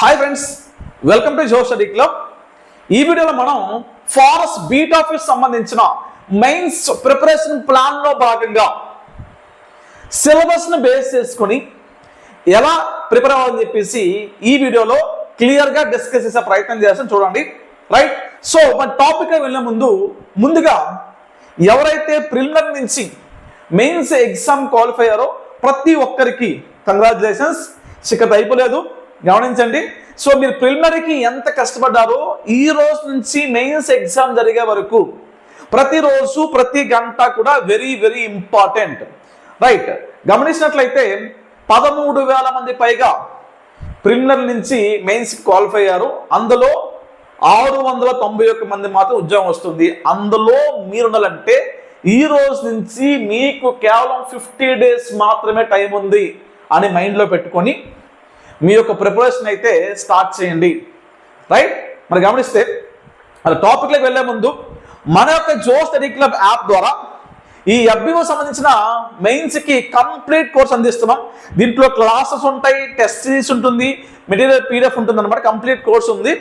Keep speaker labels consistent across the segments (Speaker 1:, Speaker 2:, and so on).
Speaker 1: Hi friends welcome to జో study club ఈ వీడియోలో మనం ఫారెస్ట్ బీట్ ఆఫీస్ సంబంధించిన మెయిన్స్ ప్రిపరేషన్ ప్లాన్లో భాగంగా సిలబస్ను బేస్ చేసుకొని ఎలా ప్రిపేర్ అవ్వాలని చెప్పేసి ఈ వీడియోలో క్లియర్గా డిస్కస్ చేసే ప్రయత్నం చేస్తాం. చూడండి. రైట్ సో మన టాపిక్ వెళ్ళే ముందు ముందుగా ఎవరైతే ప్రిలిమినరీ నుంచి మెయిన్స్ ఎగ్జామ్ క్వాలిఫై అయ్యారో ప్రతి ఒక్కరికి కంగ్రాచులేషన్స్ శిఖత అయిపోలేదు గమనించండి. సో మీరు ప్రిలిమినరీకి ఎంత కష్టపడ్డారో ఈ రోజు నుంచి మెయిన్స్ ఎగ్జామ్ జరిగే వరకు ప్రతిరోజు ప్రతి గంట కూడా వెరీ వెరీ ఇంపార్టెంట్. రైట్. గమనించినట్లయితే పదమూడు వేల మంది పైగా ప్రిలిమినరీ నుంచి మెయిన్స్ క్వాలిఫై అయ్యారు. అందులో ఆరు వందల తొంభై ఒక్క మంది మాత్రం ఉద్యోగం వస్తుంది. అందులో మీరుండాలంటే ఈ రోజు నుంచి మీకు కేవలం ఫిఫ్టీ డేస్ మాత్రమే టైం ఉంది అని మైండ్లో పెట్టుకొని మీ యొక్క ప్రిపరేషన్ అయితే స్టార్ట్ చేయండి. రైట్ మరి గమనిస్తే అది టాపిక్లోకి వెళ్ళే ముందు మన యొక్క జోస్ స్టడీ క్లబ్ యాప్ ద్వారా ఈ ఎఫ్బిఓ సంబంధించిన మెయిన్స్కి కంప్లీట్ కోర్స్ అందిస్తున్నాం. దీంట్లో క్లాసెస్ ఉంటాయి టెస్ట్ సిరీస్ ఉంటుంది మెటీరియల్ పీడిఎఫ్ ఉంటుంది అనమాట కంప్లీట్ కోర్స్ ఉంది.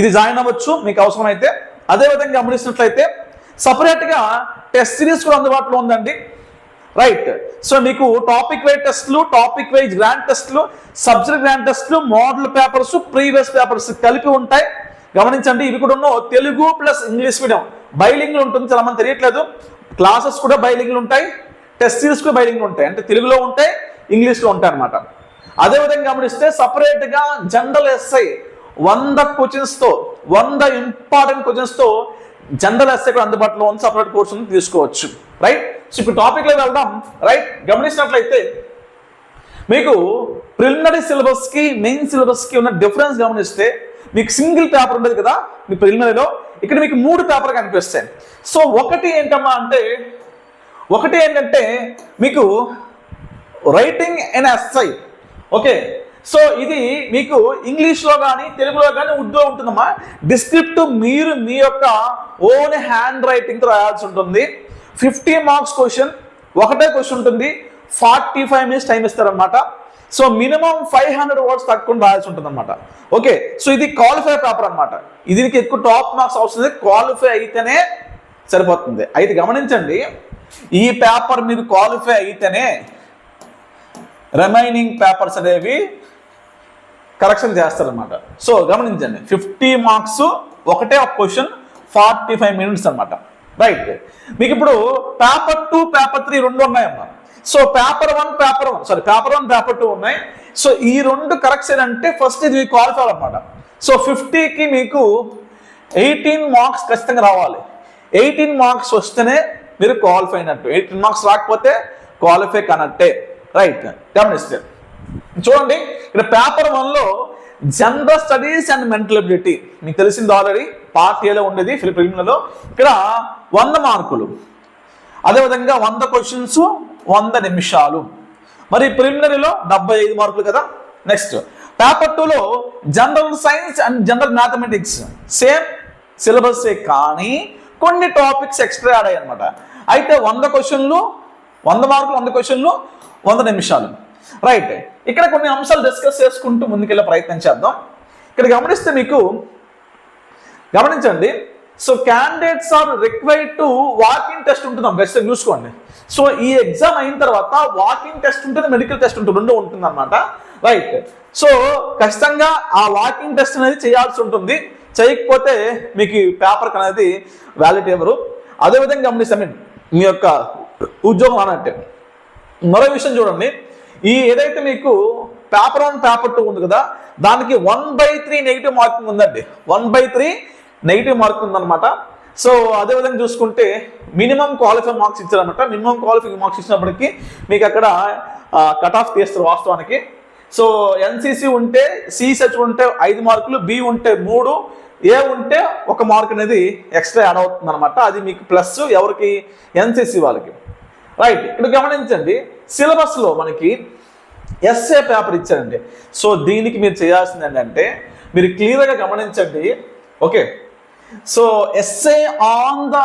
Speaker 1: ఇది జాయిన్ అవ్వచ్చు మీకు అవసరమైతే. అదేవిధంగా గమనించినట్లయితే సపరేట్గా టెస్ట్ సిరీస్ కూడా అందుబాటులో ఉందండి. రైట్ సో మీకు టాపిక్ వైజ్ టెస్ట్లు టాపిక్ వైజ్ గ్రాండ్ టెస్ట్లు సబ్జెక్ట్ గ్రాండ్ టెస్ట్లు మోడల్ పేపర్స్ ప్రీవియస్ పేపర్స్ కలిపి ఉంటాయి. గమనించండి ఇవి కూడా ఉన్న Telugu plus English medium bilingual ఉంటుంది చాలా మంది తెలియట్లేదు. క్లాసెస్ కూడా బైలింగ్లు ఉంటాయి. టెస్ట్ సిరీస్ కూడా బైలింగ్లు ఉంటాయి. అంటే తెలుగులో ఉంటాయి ఇంగ్లీష్లో ఉంటాయి అనమాట అదేవిధంగా గమనిస్తే సపరేట్గా జనరల్ ఎస్ఐ వంద క్వశ్చన్స్తో వంద ఇంపార్టెంట్ క్వశ్చన్స్తో జనరల్ ఎస్ఐ కూడా అందుబాటులో ఉంది. సపరేట్ కోర్స్ తీసుకోవచ్చు. రైట్ సో ఇప్పుడు టాపిక్లో వెళ్దాం. రైట్ గమనించినట్లయితే మీకు ప్రిలిమినరీ సిలబస్కి మెయిన్ సిలబస్కి ఉన్న డిఫరెన్స్ గమనిస్తే మీకు సింగిల్ పేపర్ ఉండదు కదా మీ ప్రిలిమినరీలో ఇక్కడ మీకు మూడు పేపర్ కనిపిస్తాయి. సో ఒకటి ఏంటమ్మా అంటే ఒకటి ఏంటంటే మీకు writing and SI okay so ఇది మీకు ఇంగ్లీష్లో కానీ తెలుగులో కానీ ఉర్దూ ఉంటుందమ్మా. డిస్క్రిప్ట్ మీరు మీ యొక్క ఓన్ హ్యాండ్ రైటింగ్తో రాయాల్సి ఉంటుంది. ఫిఫ్టీ మార్క్స్ క్వశ్చన్ ఒకటే క్వశ్చన్ ఉంటుంది. ఫార్టీ ఫైవ్ మినిట్స్ టైం ఇస్తారనమాట so minimum five hundred words తక్కువ రాయాల్సి ఉంటుంది అనమాట ఓకే సో ఇది క్వాలిఫై పేపర్ అనమాట దీనికి ఎక్కువ టాప్ మార్క్స్ అవసరం క్వాలిఫై అయితేనే సరిపోతుంది. అయితే గమనించండి ఈ పేపర్ మీరు క్వాలిఫై అయితేనే రిమైనింగ్ పేపర్స్ అనేవి కరెక్షన్ చేస్తారనమాట సో గమనించండి ఫిఫ్టీ మార్క్స్ ఒకటే ఒక క్వశ్చన్ ఫార్టీ ఫైవ్ మినిట్స్ అనమాట రైట్ మీకు ఇప్పుడు పేపర్ టూ పేపర్ త్రీ రెండు ఉన్నాయమ్మా. So paper one paper one sorry paper one paper two ఉన్నాయి. సో ఈ రెండు కరెక్షన్ అంటే ఫస్ట్ ఇది మీకు క్వాలిఫై అనమాట సో ఫిఫ్టీకి మీకు ఎయిటీన్ మార్క్స్ ఖచ్చితంగా రావాలి. ఎయిటీన్ మార్క్స్ వస్తేనే మీరు క్వాలిఫై అయినట్టు. ఎయిటీన్ మార్క్స్ రాకపోతే క్వాలిఫై కానట్టే. రైట్ గమనిస్తే. చూడండి ఇక్కడ పేపర్ వన్లో general studies and mental ability మీకు తెలిసింది ఆల్రెడీ పార్ట్ ఏలో ఉండేది ఫిలిపిన్లలో ఇక్కడ వంద మార్కులు. అదేవిధంగా వంద క్వశ్చన్స్ వంద నిమిషాలు. మరి ప్రిలిమినరీలో డెబ్బై ఐదు మార్కులు కదా? నెక్స్ట్ పేపర్ టూలో general science and general mathematics same సిలబస్సే కానీ కొన్ని టాపిక్స్ ఎక్స్ట్రా యాడ్ అనమాట అయితే వంద క్వశ్చన్లు వంద మార్కులు వంద క్వశ్చన్లు వంద నిమిషాలు. రైట్ ఇక్కడ కొన్ని అంశాలు డిస్కస్ చేసుకుంటూ ముందుకెళ్ళే ప్రయత్నం చేద్దాం. ఇక్కడ గమనిస్తే మీకు గమనించండి. So candidates are required to walking test ఉంటుందాం ఖచ్చితంగా చూసుకోండి. సో ఈ ఎగ్జామ్ అయిన తర్వాత వాకింగ్ టెస్ట్ ఉంటుంది మెడికల్ టెస్ట్ ఉంటుంది రెండు ఉంటుంది అనమాట రైట్ సో ఖచ్చితంగా ఆ వాకింగ్ టెస్ట్ అనేది చేయాల్సి ఉంటుంది. చేయకపోతే మీకు పేపర్కి అనేది వ్యాలిడ్ ఇవ్వరు. అదేవిధంగా గమనిస్తే మీ యొక్క ఉద్యోగం అన్నట్టు. మరో విషయం చూడండి. ఈ ఏదైతే మీకు పేపర్ వన్ పేపర్ టూ ఉంది కదా దానికి one by three negative marking ఉందండి. One by three negative mark ఉందన్నమాట. సో అదేవిధంగా చూసుకుంటే మినిమం క్వాలిఫై మార్క్స్ ఇచ్చారనమాట మినిమం క్వాలిఫై మార్క్స్ ఇచ్చినప్పటికీ మీకు అక్కడ కట్ ఆఫ్ తీస్తారు వాస్తవానికి. సో ఎన్సీసీ ఉంటే సిసెచ్ ఉంటే ఐదు మార్కులు బి ఉంటే మూడు ఏ ఉంటే ఒక మార్క్ అనేది ఎక్స్ట్రా యాడ్ అవుతుంది అనమాట అది మీకు ప్లస్ ఎవరికి? ఎన్సీసీ వాళ్ళకి. రైట్ ఇక్కడ గమనించండి. సిలబస్లో మనకి ఎస్ఏ పేపర్ ఇచ్చారండి. సో దీనికి మీరు చేయాల్సింది ఏంటంటే మీరు క్లియర్గా గమనించండి. Okay. So SA on the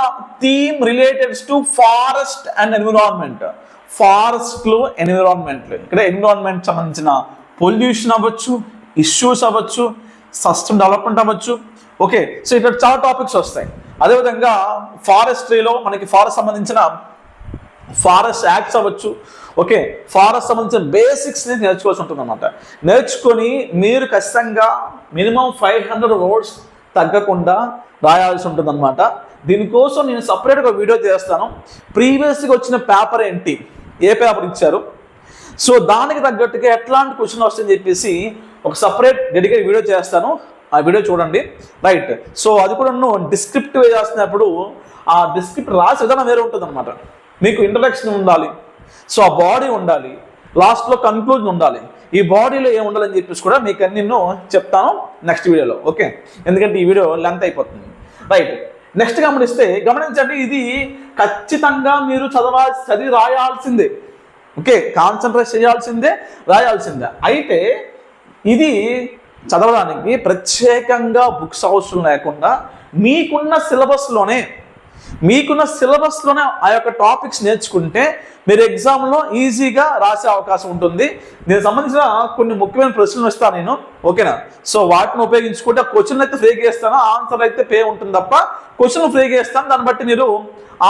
Speaker 1: theme relateds to forest and environment. ఫారెస్ట్లు ఎన్విరాన్మెంట్లు ఇక్కడ ఎన్విరాన్మెంట్ సంబంధించిన పొల్యూషన్ అవ్వచ్చు ఇష్యూస్ అవ్వచ్చు సస్టమ్ డెవలప్మెంట్ అవ్వచ్చు. ఓకే. సో ఇక్కడ చాలా టాపిక్స్ వస్తాయి. అదేవిధంగా ఫారెస్ట్రీలో మనకి ఫారెస్ట్ సంబంధించిన ఫారెస్ట్ యాక్ట్స్ అవ్వచ్చు ఓకే ఫారెస్ట్ సంబంధించిన బేసిక్స్ని నేర్చుకోవాల్సి ఉంటుంది అనమాట నేర్చుకొని మీరు ఖచ్చితంగా మినిమం ఫైవ్ హండ్రెడ్ వర్డ్స్ తగ్గకుండా రాయాల్సి ఉంటుంది అనమాట దీనికోసం నేను సపరేట్గా వీడియో చేస్తాను. ప్రీవియస్గా వచ్చిన పేపర్ ఏంటి? ఏ పేపర్ ఇచ్చారు? సో దానికి తగ్గట్టుగా ఎట్లాంటి క్వశ్చన్ వస్తుందని చెప్పేసి ఒక సపరేట్ డెడికేట్ వీడియో చేస్తాను. ఆ వీడియో చూడండి. రైట్. సో అది కూడా డిస్క్రిప్టివ్ వేస్తున్నప్పుడు ఆ డిస్క్రిప్ట్ రాసి విధానం వేరే ఉంటుంది అనమాట మీకు ఇంట్రడక్షన్ ఉండాలి. సో ఆ బాడీ ఉండాలి. లాస్ట్లో కన్క్లూజన్ ఉండాలి. ఈ బాడీలో ఏం ఉండాలని చెప్పేసి కూడా మీకు అన్ని నేను చెప్తాను నెక్స్ట్ వీడియోలో ఓకే ఎందుకంటే ఈ వీడియో లెంత్ అయిపోతుంది. రైట్ నెక్స్ట్ గమనిస్తే గమనించండి ఇది ఖచ్చితంగా మీరు చదవా చదివి రాయాల్సిందే. ఓకే కాన్సన్ట్రేట్ చేయాల్సిందే రాయాల్సిందే. అయితే ఇది చదవడానికి ప్రత్యేకంగా బుక్స్ అవసరం లేకుండా మీకున్న సిలబస్లోనే మీకున్న సిలబస్లోనే ఆ యొక్క టాపిక్స్ నేర్చుకుంటే మీరు ఎగ్జామ్లో ఈజీగా రాసే అవకాశం ఉంటుంది. దీనికి సంబంధించిన కొన్ని ముఖ్యమైన ప్రశ్నలు ఇస్తాను నేను. ఓకేనా? సో వాటిని ఉపయోగించుకుంటే క్వశ్చన్ అయితే ఫ్రీగా ఇస్తాను. ఆన్సర్ అయితే పే ఉంటుంది తప్ప క్వశ్చన్ ఫ్రీగా ఇస్తాను. దాన్ని బట్టి మీరు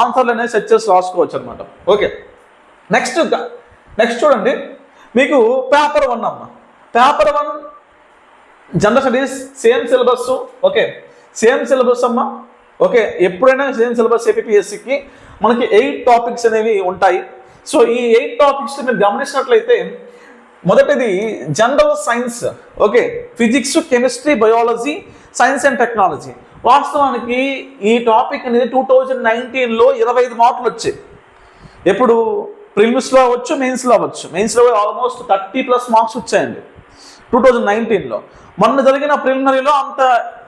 Speaker 1: ఆన్సర్లు అనేది సెట్ చేసి రాసుకోవచ్చు అనమాట ఓకే. నెక్స్ట్ నెక్స్ట్ చూడండి. మీకు పేపర్ వన్ అమ్మ. Paper one general studies same syllabus okay. Same syllabus అమ్మా. ఓకే ఎప్పుడైనా సేమ్ సిలబస్ ఏపీఎస్సికి మనకి ఎయిట్ టాపిక్స్ అనేవి ఉంటాయి. సో ఈ ఎయిట్ టాపిక్స్ మీరు గమనించినట్లయితే మొదటిది general science. Okay physics chemistry biology science and technology. వాస్తవానికి ఈ టాపిక్ అనేది టూ థౌజండ్ నైన్టీన్లో ఇరవై ఐదు మార్కులు వచ్చాయి. ఎప్పుడు ప్రిలిమ్స్లో అవ్వచ్చు మెయిన్స్లో అవ్వచ్చు. మెయిన్స్లో ఆల్మోస్ట్ థర్టీ ప్లస్ మార్క్స్ వచ్చాయండి. టూ థౌజండ్ నైన్టీన్లో. మొన్న జరిగిన ప్రిలిమినరీలో అంత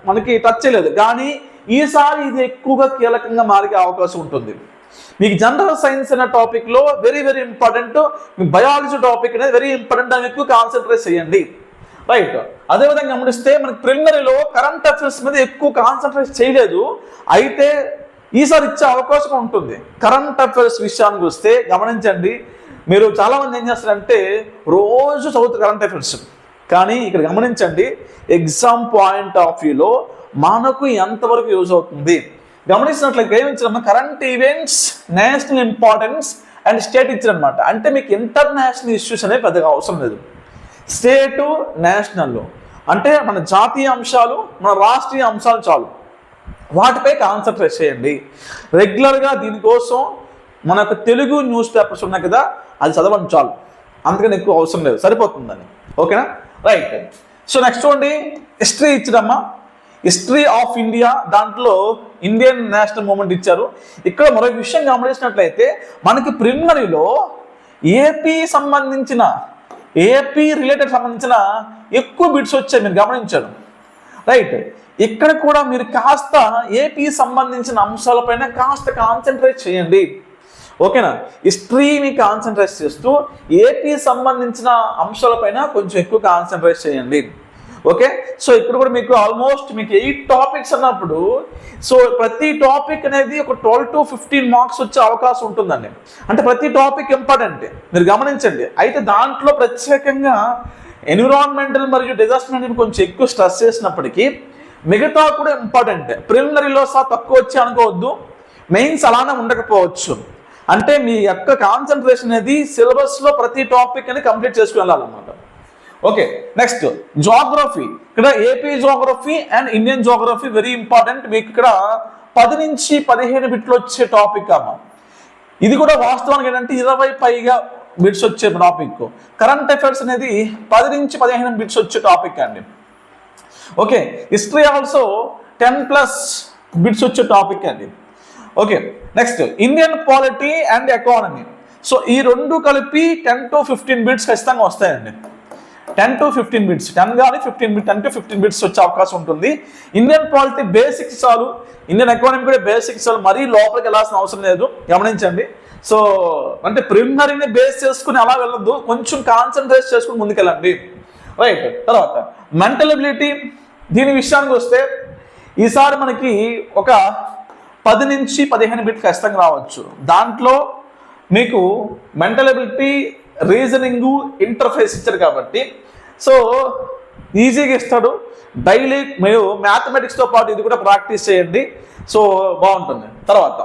Speaker 1: మనకి టచ్ చేయలేదు. కానీ ఈసారి ఇది ఎక్కువగా కీలకంగా మారే అవకాశం ఉంటుంది. మీకు జనరల్ సైన్స్ అనే టాపిక్లో వెరీ వెరీ ఇంపార్టెంట్ మీ బయాలజీ టాపిక్ అనేది వెరీ ఇంపార్టెంట్ అని ఎక్కువ కాన్సన్ట్రేట్ చేయండి. రైట్ అదేవిధంగా గమనిస్తే మనకి ప్రిలిమినరీలో కరెంట్ అఫైర్స్ మీద ఎక్కువ కాన్సన్ట్రేట్ చేయలేదు. అయితే ఈసారి ఇచ్చే అవకాశం ఉంటుంది. కరెంట్ అఫైర్స్ విషయానికి వస్తే గమనించండి. మీరు చాలామంది ఏం చేస్తారంటే రోజు చదువుతారు కరెంట్ అఫైర్స్ కానీ ఇక్కడ గమనించండి ఎగ్జామ్ పాయింట్ ఆఫ్ వ్యూలో మనకు ఎంతవరకు యూజ్ అవుతుంది? గమనించినట్లయితే ఏమిచ్చారమ్మా current events national importance and state ఇచ్చారనమాట అంటే మీకు ఇంటర్నేషనల్ ఇష్యూస్ అనేవి పెద్దగా అవసరం లేదు. స్టేటు నేషనల్ అంటే మన జాతీయ అంశాలు మన రాష్ట్రీయ అంశాలు చాలు. వాటిపై కాన్సన్ట్రేట్ చేయండి. రెగ్యులర్గా దీనికోసం మనకు తెలుగు న్యూస్ పేపర్స్ ఉన్నాయి కదా అది చదవడం చాలు. అందుకని ఎక్కువ అవసరం లేదు. సరిపోతుందని. ఓకేనా? రైట్ సో నెక్స్ట్ చూడండి. హిస్టరీ ఇచ్చిడమ్మా హిస్టరీ ఆఫ్ ఇండియా దాంట్లో ఇండియన్ నేషనల్ మూమెంట్ ఇచ్చారు. ఇక్కడ మరొక విషయం గమనించినట్లయితే మనకి ప్రిలిమినరీలో ఏపీ సంబంధించిన ఏపీ రిలేటెడ్ సంబంధించిన ఎక్కువ బిట్స్ వచ్చాయి మీరు గమనించారు. రైట్ ఇక్కడ కూడా మీరు కాస్త ఏపీ సంబంధించిన అంశాలపైన కాస్త కాన్సన్ట్రేట్ చేయండి. ఓకేనా? హిస్టరీని కాన్సన్ట్రేట్ చేస్తూ ఏపీ సంబంధించిన అంశాలపైన కొంచెం ఎక్కువ కాన్సన్ట్రేట్ చేయండి. ఓకే? సో ఇప్పుడు కూడా మీకు ఆల్మోస్ట్ మీకు ఎయిట్ టాపిక్స్ అన్నప్పుడు సో ప్రతి టాపిక్ అనేది ఒక ట్వెల్వ్ టు ఫిఫ్టీన్ మార్క్స్ వచ్చే అవకాశం ఉంటుందండి. అంటే ప్రతి టాపిక్ ఇంపార్టెంట్ మీరు గమనించండి. అయితే దాంట్లో ప్రత్యేకంగా ఎన్విరాన్మెంటల్ మరియు డిజాస్టర్ అనేది కొంచెం ఎక్కువ స్ట్రెస్ చేసినప్పటికీ మిగతా కూడా ఇంపార్టెంట్ ప్రిలిమినరీలో సహా తక్కువ వచ్చి అనుకోవద్దు. మెయిన్స్ అలానే ఉండకపోవచ్చు. అంటే మీ యొక్క కాన్సన్ట్రేషన్ అనేది సిలబస్లో ప్రతి టాపిక్ అని కంప్లీట్ చేసుకుని వెళ్ళాలన్నమాట. ఓకే నెక్స్ట్ జోగ్రఫీ ఇక్కడ AP geography and Indian geography very important మీకు ఇక్కడ పది నుంచి పదిహేను బిట్లు వచ్చే టాపిక్ అమ్మ. ఇది కూడా వాస్తవానికి ఏంటంటే ఇరవై పైగా బిట్స్ వచ్చే టాపిక్ కరెంట్ అఫైర్స్ అనేది పది నుంచి పదిహేను బిట్స్ వచ్చే టాపిక్ అండి. Okay history also ten plus bits వచ్చే టాపిక్ అండి. Okay next Indian polity and economy so ఈ రెండు కలిపి టెన్ టు ఫిఫ్టీన్ బిట్స్ ఖచ్చితంగా వస్తాయండి. Ten to fifteen bits ten కానీ fifteen bit ten to fifteen bits వచ్చే అవకాశం ఉంటుంది. ఇండియన్ పాలిటీ బేసిక్స్ చాలు ఇండియన్ ఎకానమీ కూడా బేసిక్స్ చాలు మరీ లోపలికి వెళ్ళాల్సిన అవసరం లేదు. గమనించండి. సో అంటే ప్రిలిమినరీని బేస్ చేసుకుని అలా వెళ్ళొద్దు. కొంచెం కాన్సన్ట్రేట్ చేసుకుని ముందుకెళ్ళండి. రైట్ తర్వాత మెంటల్ ఎబిలిటీ దీని విషయానికి వస్తే ఈసారి మనకి ఒక పది నుంచి పదిహేను బిట్ ఖచ్చితంగా రావచ్చు. దాంట్లో మీకు మెంటల్ ఎబిలిటీ రీజనింగ్ ఇంటర్ఫేస్ ఇచ్చారు కాబట్టి. సో ఈజీగా ఇస్తాడు. డైలీ మీరు మ్యాథమెటిక్స్తో పాటు ఇది కూడా ప్రాక్టీస్ చేయండి. సో బాగుంటుంది. తర్వాత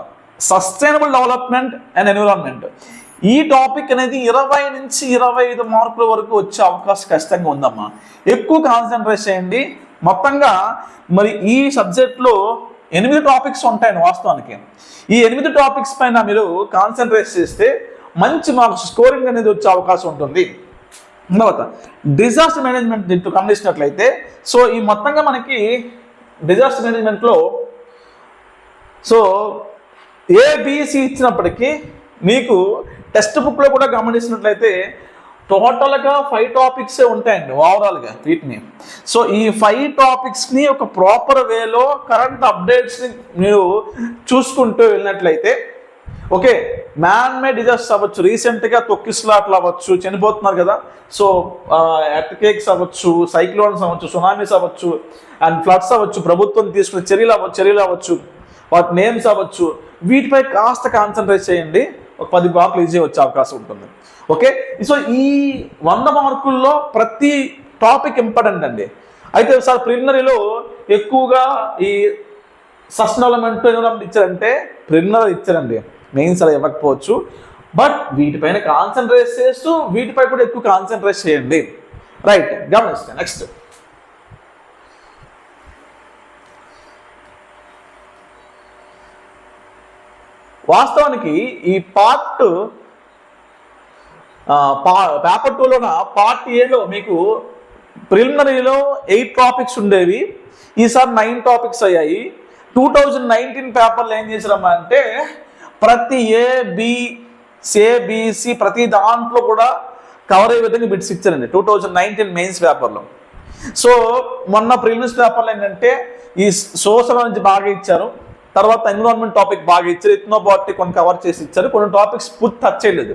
Speaker 1: సస్టైనబుల్ డెవలప్మెంట్ అండ్ ఎన్విరాన్మెంట్. ఈ టాపిక్ అనేది ఇరవై నుంచి ఇరవై ఐదు మార్కుల వరకు వచ్చే అవకాశం ఖచ్చితంగా ఉందమ్మా. ఎక్కువ కాన్సన్ట్రేట్ చేయండి. మొత్తంగా మరి ఈ సబ్జెక్ట్లో ఎనిమిది టాపిక్స్ ఉంటాయండి వాస్తవానికి. ఈ ఎనిమిది టాపిక్స్ పైన మీరు కాన్సన్ట్రేట్ చేస్తే మంచి మార్క్స్ స్కోరింగ్ అనేది వచ్చే అవకాశం ఉంటుంది. తర్వాత డిజాస్టర్ మేనేజ్మెంట్ దీంట్లో గమనించినట్లయితే సో ఈ మొత్తంగా మనకి డిజాస్టర్ మేనేజ్మెంట్లో సో ఏబిసి ఇచ్చినప్పటికీ మీకు టెక్స్ట్ బుక్లో కూడా గమనించినట్లయితే టోటల్గా ఫైవ్ టాపిక్సే ఉంటాయండి ఓవరాల్గా వీటిని. సో ఈ ఫైవ్ టాపిక్స్ని ఒక ప్రాపర్ వేలో కరెంట్ అప్డేట్స్ని మీరు చూసుకుంటూ వెళ్ళినట్లయితే ఓకే మ్యాన్ మేడ్ డిజాస్టర్స్ అవ్వచ్చు రీసెంట్గా తొక్కిస్లాట్లు అవ్వచ్చు చనిపోతున్నారు కదా. సో ఎర్త్కేక్స్ అవ్వచ్చు సైక్లోన్స్ అవ్వచ్చు సునామీస్ అవ్వచ్చు అండ్ ఫ్లడ్స్ అవ్వచ్చు ప్రభుత్వం తీసుకునే చర్యలు అవ్వచ్చు చర్యలు అవ్వచ్చు వాటి నేమ్స్ అవ్వచ్చు వీటిపై కాస్త కాన్సన్ట్రేట్ చేయండి. ఒక పది మార్కులు ఈజీ వచ్చే అవకాశం ఉంటుంది. ఓకే సో ఈ వంద మార్కుల్లో ప్రతి టాపిక్ ఇంపార్టెంట్ అండి. అయితే సార్ ప్రిలిమినరీలో ఎక్కువగా ఈ సస్టైనబుల్మెంట్ ఎన్విరాన్మెంట్ ఇచ్చారంటే ప్రిలిమినరీ ఇచ్చారండి. మెయిన్స్ అలా ఇవ్వకపోవచ్చు. బట్ వీటిపైన కాన్సన్ట్రేట్ చేస్తూ వీటిపై కూడా ఎక్కువ కాన్సన్ట్రేట్ చేయండి. రైట్ గమనిస్తే నెక్స్ట్ వాస్తవానికి ఈ పార్ట్ పేపర్ టూలోన పార్ట్ ఏలో మీకు ప్రిలిమినరీలో ఎయిట్ టాపిక్స్ ఉండేవి. ఈసారి నైన్ టాపిక్స్ అయ్యాయి. టూ థౌజండ్ నైన్టీన్ పేపర్లో ఏం చేసారమ్మా అంటే ప్రతి ఏ బి ఏబిసి ప్రతి దాంట్లో కూడా కవర్ అయ్యే విధంగా బిట్స్ ఇచ్చారండి. టూ థౌజండ్ నైన్టీన్ మెయిన్స్ పేపర్లో సో మొన్న ప్రిలిమ్స్ పేపర్లో ఏంటంటే ఈ సోషల్ నుంచి బాగా ఇచ్చారు. తర్వాత ఎన్విరాన్మెంట్ టాపిక్ బాగా ఇచ్చారు. ఎత్నో బాటి కొన్ని కవర్ చేసి ఇచ్చారు. కొన్ని టాపిక్స్ పూర్తి టచ్ చేయలేదు.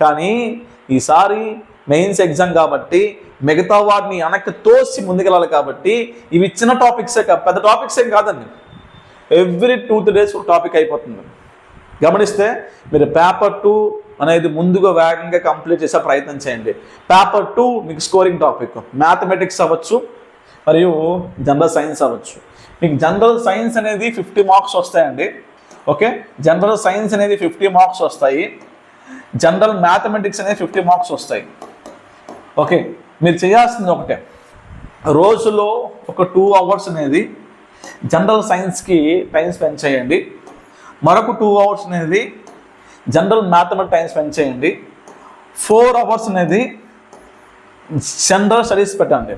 Speaker 1: కానీ ఈసారి మెయిన్స్ ఎగ్జామ్ కాబట్టి మిగతా వాటిని వెనక్కి తోసి ముందుకెళ్ళాలి కాబట్టి ఇవి ఇచ్చిన టాపిక్సే పెద్ద టాపిక్స్ ఏం కాదండి. ఎవ్రీ టూ త్రీ డేస్ ఒక టాపిక్ అయిపోతుంది. గమనిస్తే మీరు పేపర్ టూ అనేది ముందుగా వేగంగా కంప్లీట్ చేసే ప్రయత్నం చేయండి. పేపర్ టూ మీకు స్కోరింగ్ టాపిక్ మ్యాథమెటిక్స్ అవ్వచ్చు మరియు జనరల్ సైన్స్ అవ్వచ్చు. మీకు జనరల్ సైన్స్ అనేది ఫిఫ్టీ మార్క్స్ వస్తాయండి. ఓకే జనరల్ సైన్స్ అనేది ఫిఫ్టీ మార్క్స్ వస్తాయి. జనరల్ మ్యాథమెటిక్స్ అనేది ఫిఫ్టీ మార్క్స్ వస్తాయి. ఓకే మీరు చేయాల్సింది ఒకటే. రోజులో ఒక టూ అవర్స్ అనేది జనరల్ సైన్స్కి టైం స్పెండ్ చేయండి. మరొక టూ అవర్స్ అనేది జనరల్ మ్యాథమెటిక్ టైం స్పెండ్ చేయండి. ఫోర్ అవర్స్ అనేది జనరల్ స్టడీస్ పెట్టండి.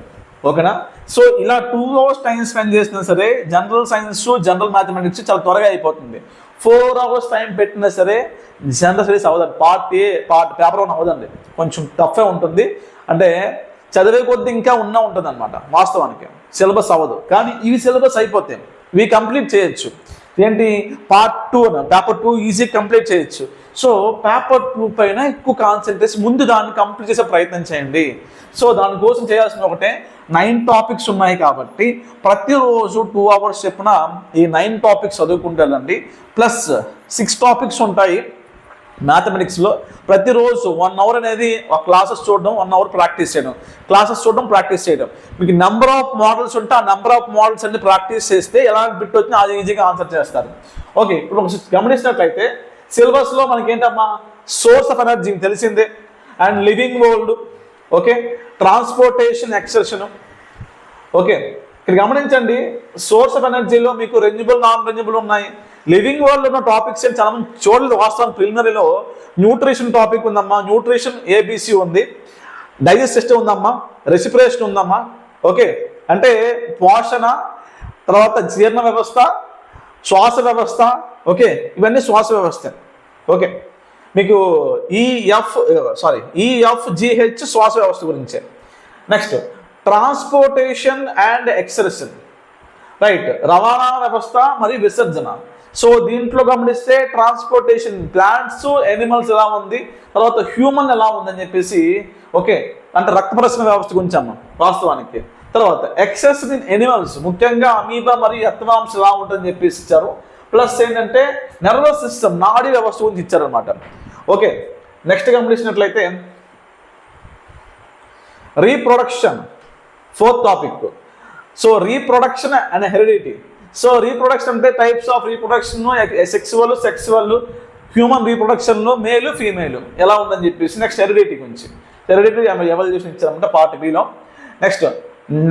Speaker 1: ఓకేనా సో ఇలా టూ అవర్స్ టైం స్పెండ్ చేసినా సరే జనరల్ సైన్స్ జనరల్ మ్యాథమెటిక్స్ చాలా త్వరగా అయిపోతుంది. ఫోర్ అవర్స్ టైం పెట్టినా సరే జనరల్ స్టడీస్ అవ్వదండి. Part A part paper one అవ్వదండి. కొంచెం టఫే ఉంటుంది. అంటే చదివే కొద్ది ఇంకా ఉన్నా ఉంటుంది అనమాట వాస్తవానికి. సిలబస్ అవ్వదు. కానీ ఇవి సిలబస్ అయిపోతాయి ఇవి కంప్లీట్ చేయొచ్చు. ఏంటి? Part two paper two easy complete చేయొచ్చు. సో పేపర్ టూ పైన ఎక్కువ కాన్సన్ట్రేషన్ ముందు దాన్ని కంప్లీట్ చేసే ప్రయత్నం చేయండి. సో దానికోసం చేయాల్సిన ఒకటే నైన్ టాపిక్స్ ఉన్నాయి కాబట్టి ప్రతిరోజు టూ అవర్స్ చెప్పిన ఈ నైన్ టాపిక్స్ చదువుకుంటూ ప్లస్ సిక్స్ టాపిక్స్ ఉంటాయి. మ్యాథమెటిక్స్లో ప్రతిరోజు వన్ అవర్ అనేది ఒక క్లాసెస్ చూడడం వన్ అవర్ ప్రాక్టీస్ చేయడం. క్లాసెస్ చూడడం ప్రాక్టీస్ చేయడం. మీకు నెంబర్ ఆఫ్ మోడల్స్ ఉంటే ఆ నెంబర్ ఆఫ్ మోడల్స్ అన్ని ప్రాక్టీస్ చేస్తే ఎలాంటి బిట్ వచ్చినా అది ఈజీగా ఆన్సర్ చేస్తారు. ఓకే ఇప్పుడు ఒక గమనించినట్లయితే సిలబస్లో మనకి ఏంటమ్మా సోర్స్ ఆఫ్ ఎనర్జీ తెలిసిందే. And living world okay transportation excretion okay ఇక్కడ గమనించండి. సోర్స్ ఆఫ్ ఎనర్జీలో మీకు రెన్యూబుల్ నాన్ రెన్యూబుల్ ఉన్నాయి. లివింగ్ వరల్డ్ ఉన్న టాపిక్స్ ఏంటి చాలా మంది చూడలేదు. వాస్తవం ప్రిలిమినరీలో న్యూట్రిషన్ టాపిక్ ఉందమ్మా. న్యూట్రిషన్ ఏబీసీ ఉంది. డైజెస్ట్ సిస్టమ్ ఉందమ్మా. రెసిపిరేషన్ ఉందమ్మా. ఓకే. అంటే పోషణ తర్వాత జీర్ణ వ్యవస్థ శ్వాస వ్యవస్థ ఓకే. ఇవన్నీ శ్వాస వ్యవస్థ. ఓకే. మీకు ఈఎఫ్ సారీ ఈఎఫ్ జిహెచ్ శ్వాస వ్యవస్థ గురించే. Next transportation and excretion right రవాణా వ్యవస్థ మరియు విసర్జన. సో దీంట్లో గమనిస్తే ట్రాన్స్పోర్టేషన్ ప్లాంట్స్ ఎనిమల్స్ ఎలా ఉంది? తర్వాత హ్యూమన్ ఎలా ఉందని చెప్పేసి ఓకే అంటే రక్త ప్రసరణ వ్యవస్థ గురించి అమ్మ వాస్తవానికి. తర్వాత ఎక్సెస్ ఇన్ ఎనిమల్స్ ముఖ్యంగా అమీబా మరియు రక్తమాంస ఎలా ఉంటుందని చెప్పేసి ఇచ్చారు. ప్లస్ ఏంటంటే నర్వస్ సిస్టమ్ నాడీ వ్యవస్థ గురించి ఇచ్చారనమాట ఓకే నెక్స్ట్ గమనించినట్లయితే reproduction fourth topic so reproduction and heredity so reproduction అంటే types of reproduction sexual sexual human రీప్రొడక్షన్లో male female ఎలా ఉందని చెప్పేసి నెక్స్ట్ హెరిడిటీ గురించి. హెరిడిటీ ఎవల్యూషన్ ఇచ్చారంటే part B next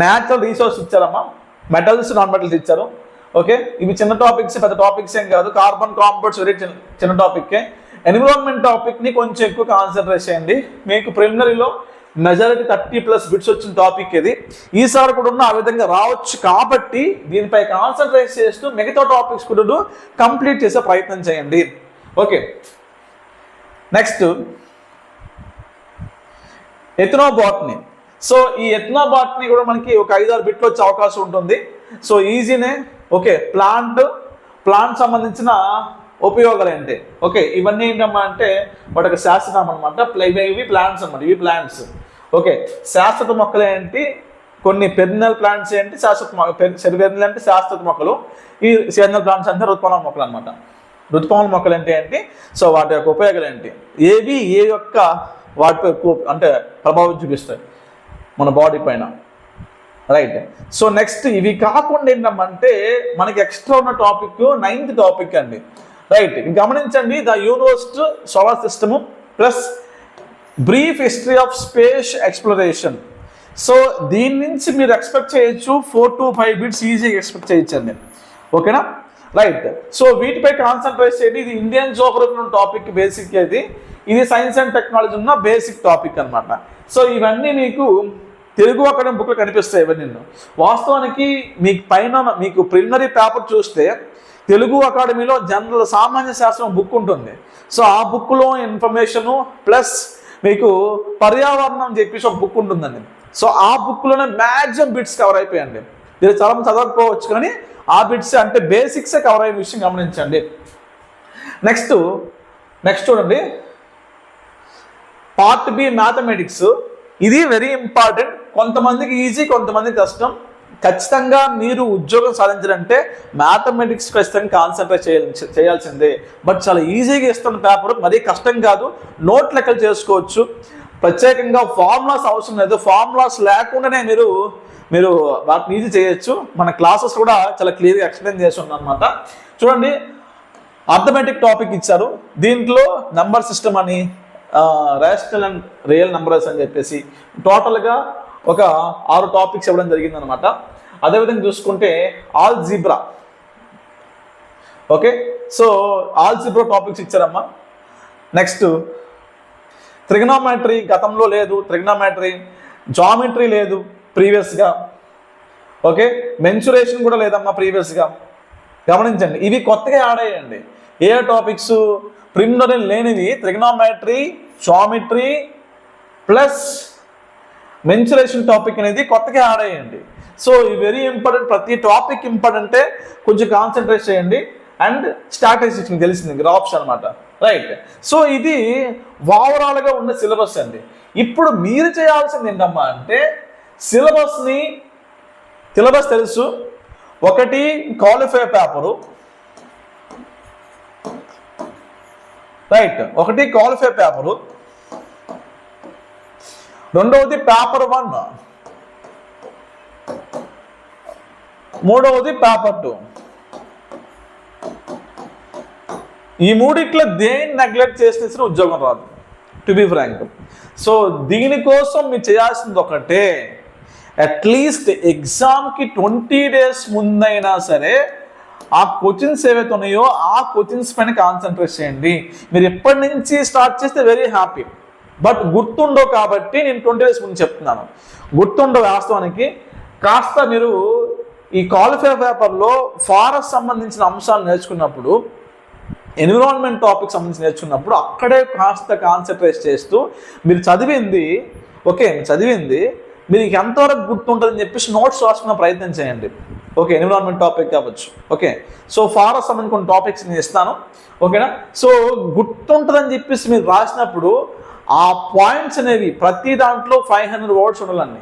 Speaker 1: natural resource ఇచ్చారమ్మా. Metals non metals ఇచ్చారు. Okay ఇవి చిన్న టాపిక్స్ పెద్ద టాపిక్స్ ఏం కాదు. కార్బన్ కాంపౌండ్స్ వెరీ చిన్న చిన్న టాపిక్కే ఎన్విరాన్మెంట్ టాపిక్ని కొంచెం ఎక్కువ కాన్సన్ట్రేట్ చేయండి. మీకు ప్రిలిమినరీలో మెజారిటీ థర్టీ ప్లస్ బిట్స్ వచ్చిన టాపిక్ ఇది. ఈసారి కూడా ఉన్న ఆ విధంగా రావచ్చు కాబట్టి దీనిపై కాన్సన్ట్రేట్ చేస్తూ మిగతా టాపిక్స్ కూడా కంప్లీట్ చేసే ప్రయత్నం చేయండి. ఓకే. నెక్స్ట్. ఎథనోబాట్ని. సో ఈ ఎథనోబాట్ని కూడా మనకి ఒక ఐదారు బిట్లు వచ్చే అవకాశం ఉంటుంది. సో ఈజీనే. Okay plant. ప్లాంట్ సంబంధించిన ఉపయోగాలు ఏంటి? ఓకే ఇవన్నీ ఏంటమ్మా అంటే వాటి యొక్క శాస్త్రనామం అనమాట ఇవి ప్లాంట్స్ అన్నమాట. ఇవి ప్లాంట్స్. ఓకే. శాశ్వత మొక్కలు ఏంటి? కొన్ని పెరినల్ ప్లాంట్స్ ఏంటి? శాశ్వత పెరినల్ అంటే శాశ్వత మొక్కలు. ఈ సీజనల్ ప్లాంట్స్ అంటే ఋతుపవన మొక్కలు అనమాట ఋతుపవన మొక్కలు ఏంటి ఏంటి? సో వాటి యొక్క ఉపయోగాలు ఏంటి? ఏవి ఏ యొక్క వాటిపై ఎక్కువ అంటే ప్రభావం చూపిస్తాయి మన బాడీ పైన. రైట్. సో నెక్స్ట్ ఇవి కాకుండా ఏంటంటే మనకి ఎక్స్ట్రా ఉన్న టాపిక్ నైన్త్ టాపిక్ అండి. రైట్. గమనించండి the universe solar system plus brief history of space exploration so దీని నుంచి మీరు ఎక్స్పెక్ట్ చేయొచ్చు ఫోర్ టు ఫైవ్ బిట్స్ ఈజీగా ఎక్స్పెక్ట్ చేయొచ్చు అండి. ఓకేనా రైట్ సో వీటిపై కాన్సన్ట్రేట్ చేయండి. ఇది ఇండియన్ జోగ్రఫీ టాపిక్ బేసిక్ ఇది. ఇది సైన్స్ అండ్ టెక్నాలజీ ఉన్న బేసిక్ టాపిక్ అనమాట సో ఇవన్నీ మీకు తెలుగు అక్కడ బుక్లు కనిపిస్తాయి ఇవన్నీ వాస్తవానికి మీకు పైన మీకు ప్రిలిమినరీ పేపర్ చూస్తే తెలుగు అకాడమీలో జనరల్ సామాన్య శాస్త్రం బుక్ ఉంటుంది. సో ఆ బుక్లో ఇన్ఫర్మేషను ప్లస్ మీకు పర్యావరణం చెప్పేసి ఒక బుక్ ఉంటుందండి. సో ఆ బుక్లోనే మ్యాక్సిమం బిట్స్ కవర్ అయిపోయండి మీరు చాలా చదవకపోవచ్చు కానీ ఆ బిట్స్ అంటే బేసిక్సే కవర్ అయిన విషయం గమనించండి. నెక్స్ట్ నెక్స్ట్ చూడండి. పార్ట్ బి మ్యాథమెటిక్స్ ఇది వెరీ ఇంపార్టెంట్ కొంతమందికి ఈజీ కొంతమందికి కష్టం. ఖచ్చితంగా మీరు ఉద్యోగం సాధించాలంటే మ్యాథమెటిక్స్ ఖచ్చితంగా కాన్సన్ట్రేట్ చేయాల్సి చేయాల్సిందే. బట్ చాలా ఈజీగా ఇస్తున్న పేపర్ మరీ కష్టం కాదు. నోట్ లెక్కలు చేసుకోవచ్చు. ప్రత్యేకంగా ఫార్ములాస్ అవసరం లేదు. ఫార్ములాస్ లేకుండానే మీరు మీరు వాటిని ఈజీ చేయొచ్చు. మన క్లాసెస్ కూడా చాలా క్లియర్గా ఎక్స్ప్లెయిన్ చేసి అనమాట చూడండి అర్థమెటిక్ టాపిక్ ఇచ్చారు. దీంట్లో నెంబర్ సిస్టమ్ అని రేషనల్ అండ్ రియల్ నెంబర్స్ అని చెప్పేసి టోటల్గా ఒక ఆరు టాపిక్స్ ఇవ్వడం జరిగిందనమాట అదేవిధంగా చూసుకుంటే algebra okay so algebra topics ఇచ్చారమ్మా. Next trigonometry గతంలో లేదు త్రిగ్నోమెట్రీ జామెట్రీ లేదు ప్రీవియస్గా ఓకే మెన్సురేషన్ కూడా లేదమ్మా ప్రీవియస్గా గమనించండి ఇవి కొత్తగా యాడ్ అయ్యండి ఏ టాపిక్స్ ప్రిమినరీ లేనివి trigonometry geometry plus mensuration topic అనేది కొత్తగా యాడ్ అయ్యండి. సో ఈ వెరీ ఇంపార్టెంట్ ప్రతి టాపిక్ ఇంపార్టెంటే కొంచెం కాన్సన్ట్రేట్ చేయండి. అండ్ స్టాటిస్టిక్స్ మీకు తెలిసింది గ్రాఫ్స్ అనమాట రైట్ సో ఇది ఓవరాల్గా ఉన్న సిలబస్ అండి. ఇప్పుడు మీరు చేయాల్సింది ఏంటమ్మా అంటే సిలబస్ని సిలబస్ తెలుసు. ఒకటి క్వాలిఫై పేపరు రైట్ ఒకటి క్వాలిఫై పేపరు రెండవది పేపర్ వన్. మూడవది పేపర్ టూ. ఈ మూడిట్లో దేని నెగ్లెక్ట్ చేసిన ఉద్యోగం రాదు టు బి ఫ్రాంక్ సో దీనికోసం మీరు చేయాల్సింది ఒకటే అట్లీస్ట్ ఎగ్జామ్కి ట్వంటీ డేస్ ముందైనా సరే ఆ కోచింగ్స్ ఏవైతే ఉన్నాయో ఆ కోచింగ్స్ పైన కాన్సన్ట్రేట్ చేయండి. మీరు ఎప్పటి నుంచి స్టార్ట్ చేస్తే వెరీ హ్యాపీ బట్ గుర్తుండవు కాబట్టి నేను ట్వంటీ డేస్ ముందు చెప్తున్నాను. గుర్తుండవు వాస్తవానికి. కాస్త మీరు ఈ క్వాలిఫై పేపర్లో ఫారెస్ట్ సంబంధించిన అంశాలు నేర్చుకున్నప్పుడు ఎన్విరాన్మెంట్ టాపిక్ సంబంధించి నేర్చుకున్నప్పుడు అక్కడే కాస్త కాన్సన్ట్రేట్ చేస్తూ మీరు చదివింది ఓకే చదివింది మీరు ఎంతవరకు గుర్తుంటుందని చెప్పేసి నోట్స్ రాసుకున్న ప్రయత్నం చేయండి. ఓకే ఎన్విరాన్మెంట్ టాపిక్ కావచ్చు. ఓకే సో ఫారెస్ట్ సంబంధించిన కొన్ని టాపిక్స్ నేను ఇస్తాను. ఓకేనా? సో గుర్తుంటుందని చెప్పేసి మీరు రాసినప్పుడు ఆ పాయింట్స్ అనేవి ప్రతి దాంట్లో ఫైవ్ హండ్రెడ్ వర్డ్స్ ఉండాలండి.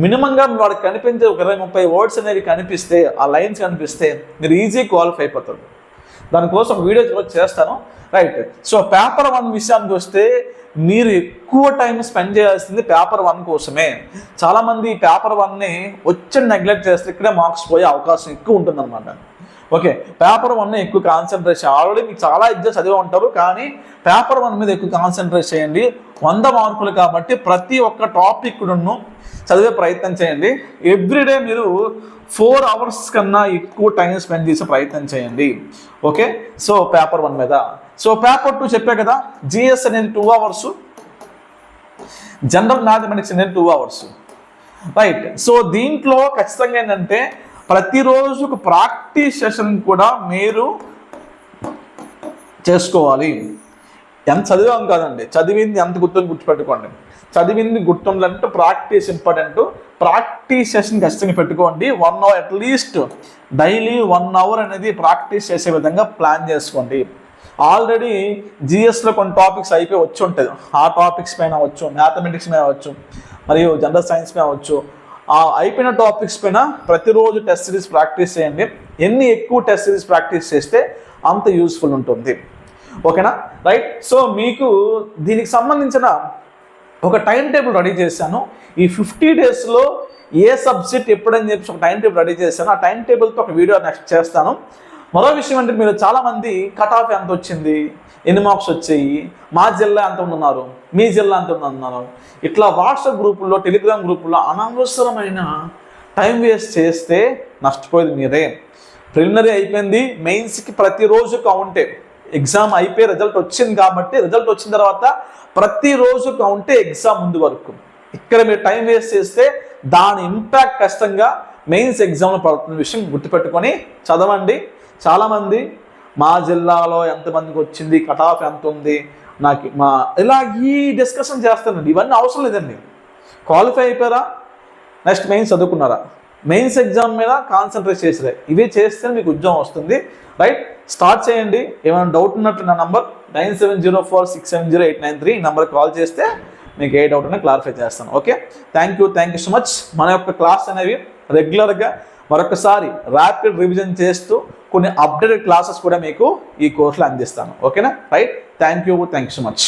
Speaker 1: మినిమంగా వాడికి కనిపించే ఒక ఇరవై ముప్పై వర్డ్స్ అనేవి కనిపిస్తే ఆ లైన్స్ కనిపిస్తే మీరు ఈజీ క్వాలిఫై అయిపోతారు. దానికోసం వీడియో చేస్తాను. రైట్. సో పేపర్ వన్ విషయానికి వస్తే మీరు ఎక్కువ టైం స్పెండ్ చేయాల్సింది పేపర్ వన్ కోసమే. చాలామంది పేపర్ వన్ని వచ్చి నెగ్లెక్ట్ చేస్తే ఇక్కడే మార్క్స్ పోయే అవకాశం ఎక్కువ ఉంటుందన్నమాట. ఓకే పేపర్ వన్ ఎక్కువ కాన్సన్ట్రేషన్ ఆల్రెడీ మీకు చాలా ఎగ్జామ్స్ చదివే ఉంటారు కానీ పేపర్ వన్ మీద ఎక్కువ కాన్సన్ట్రేట్ చేయండి. వంద మార్కులు కాబట్టి ప్రతి ఒక్క టాపిక్ చదివే ప్రయత్నం చేయండి. ఎవ్రీడే మీరు ఫోర్ అవర్స్ కన్నా ఎక్కువ టైం స్పెండ్ చేసే ప్రయత్నం చేయండి. ఓకే సో పేపర్ వన్ మీద. సో పేపర్ టూ చెప్పే కదా జిఎస్ అనేది టూ అవర్స్ జనరల్ మ్యాథమెటిక్స్ అనేది టూ అవర్స్ రైట్ సో దీంట్లో ఖచ్చితంగా ఏంటంటే ప్రతిరోజు ఒక ప్రాక్టీస్ సెషన్ కూడా మీరు చేసుకోవాలి. ఎంత చదివాం కాదండి. చదివింది ఎంత గుర్తుని గుర్తుపెట్టుకోండి. చదివింది గుర్తుండాలంటే ప్రాక్టీస్ ఇంపార్టెంట్. ప్రాక్టీస్ సెషన్ ఖచ్చితంగా పెట్టుకోండి. One hour atleast daily one hour అనేది ప్రాక్టీస్ చేసే విధంగా ప్లాన్ చేసుకోండి. ఆల్రెడీ జిఎస్లో కొన్ని టాపిక్స్ అయిపోయి వచ్చి ఉంటుంది ఆ టాపిక్స్ పైన అవచ్చు మ్యాథమెటిక్స్ మీద అవచ్చు మరియు జనరల్ సైన్స్ మీద అవచ్చు ఆ అయిపోయిన టాపిక్స్ పైన ప్రతిరోజు టెస్ట్ సిరీస్ ప్రాక్టీస్ చేయండి. ఎన్ని ఎక్కువ టెస్ట్ సిరీస్ ప్రాక్టీస్ చేస్తే అంత యూస్ఫుల్ ఉంటుంది. ఓకేనా? రైట్ సో మీకు దీనికి సంబంధించిన ఒక టైం టేబుల్ రెడీ చేశాను. ఈ ఫిఫ్టీ డేస్లో ఏ సబ్జెక్ట్ ఎప్పుడని చెప్పి ఒక టైం టేబుల్ రెడీ చేశాను. ఆ టైం టేబుల్తో ఒక వీడియో నెక్స్ట్ చేస్తాను. మరో విషయం అంటే మీరు చాలామంది కట్ ఆఫ్ ఎంత వచ్చింది? ఎన్ని మార్క్స్ వచ్చాయి? మా జిల్లా ఎంత ఉన్నారు? మీ జిల్లా ఎంత ఇట్లా వాట్సాప్ గ్రూపుల్లో టెలిగ్రామ్ గ్రూపుల్లో అనవసరమైన టైం వేస్ట్ చేస్తే నష్టపోయేది మీరే. ప్రిలిమినరీ అయిపోయింది మెయిన్స్కి ప్రతిరోజు కౌంటే. ఎగ్జామ్ అయిపోయి రిజల్ట్ వచ్చింది కాబట్టి రిజల్ట్ వచ్చిన తర్వాత ప్రతిరోజు కౌంటే ఎగ్జామ్ ముందు వరకు. ఇక్కడ మీరు టైం వేస్ట్ చేస్తే దాని ఇంపాక్ట్ కష్టంగా మెయిన్స్ ఎగ్జామ్లో పడుతున్న విషయం గుర్తుపెట్టుకొని చదవండి. చాలామంది మా జిల్లాలో ఎంతమందికి వచ్చింది కట్ ఆఫ్ ఎంత ఉంది నాకు మా ఇలా ఈ డిస్కషన్ చేస్తానండి. ఇవన్నీ అవసరం లేదండి. క్వాలిఫై అయిపోయారా? నెక్స్ట్ మెయిన్స్ చదువుకున్నారా? మెయిన్స్ ఎగ్జామ్ మీద కాన్సన్ట్రేట్ చేసిరే. ఇవి చేస్తే మీకు ఉద్యోగం వస్తుంది. రైట్ స్టార్ట్ చేయండి. ఏమైనా డౌట్ ఉన్నట్టు నా number nine seven zero four six seven zero eight nine three ఈ నెంబర్ కాల్ చేస్తే మీకు ఏ డౌట్ అయినా క్లారిఫై చేస్తాను. Okay thank you thank you so much మన యొక్క క్లాస్ అనేవి రెగ్యులర్గా మరొకసారి ర్యాపిడ్ రివిజన్ చేస్తూ కొన్ని అప్డేటెడ్ క్లాసెస్ కూడా మీకు ఈ కోర్సులో అందిస్తాను. ఓకేనా right thank you thank you so much